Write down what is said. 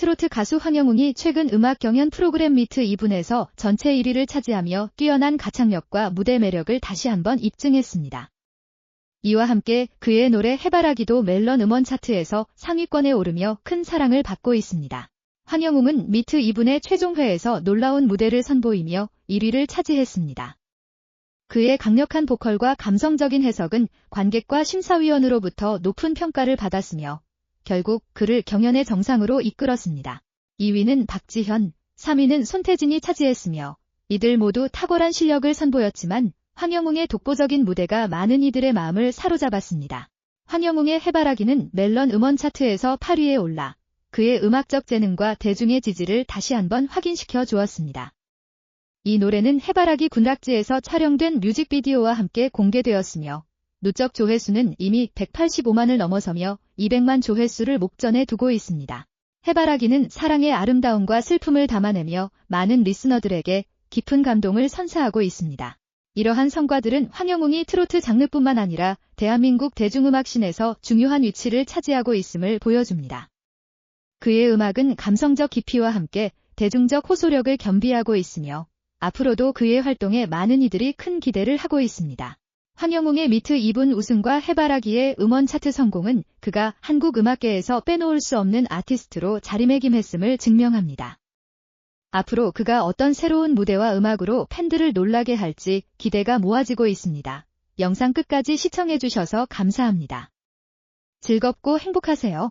트로트 가수 황영웅이 최근 음악 경연 프로그램 미트 2분에서 전체 1위를 차지하며 뛰어난 가창력과 무대 매력을 다시 한번 입증했습니다. 이와 함께 그의 노래 해바라기도 멜론 음원 차트에서 상위권에 오르며 큰 사랑을 받고 있습니다. 황영웅은 미트 2분의 최종회에서 놀라운 무대를 선보이며 1위를 차지했습니다. 그의 강력한 보컬과 감성적인 해석은 관객과 심사위원으로부터 높은 평가를 받았으며 결국 그를 경연의 정상으로 이끌었습니다. 2위는 박지현, 3위는 손태진이 차지했으며 이들 모두 탁월한 실력을 선보였지만 황영웅의 독보적인 무대가 많은 이들의 마음을 사로잡았습니다. 황영웅의 해바라기는 멜론 음원 차트에서 8위에 올라 그의 음악적 재능과 대중의 지지를 다시 한번 확인시켜 주었습니다. 이 노래는 해바라기 군락지에서 촬영된 뮤직비디오와 함께 공개되었으며 누적 조회수는 이미 185만을 넘어서며 200만 조회수를 목전에 두고 있습니다. 해바라기는 사랑의 아름다움과 슬픔을 담아내며 많은 리스너들에게 깊은 감동을 선사하고 있습니다. 이러한 성과들은 황영웅이 트로트 장르뿐만 아니라 대한민국 대중음악신에서 중요한 위치를 차지하고 있음을 보여줍니다. 그의 음악은 감성적 깊이와 함께 대중적 호소력을 겸비하고 있으며 앞으로도 그의 활동에 많은 이들이 큰 기대를 하고 있습니다. 황영웅의 미트 2분 우승과 해바라기의 음원 차트 성공은 그가 한국 음악계에서 빼놓을 수 없는 아티스트로 자리매김했음을 증명합니다. 앞으로 그가 어떤 새로운 무대와 음악으로 팬들을 놀라게 할지 기대가 모아지고 있습니다. 영상 끝까지 시청해주셔서 감사합니다. 즐겁고 행복하세요.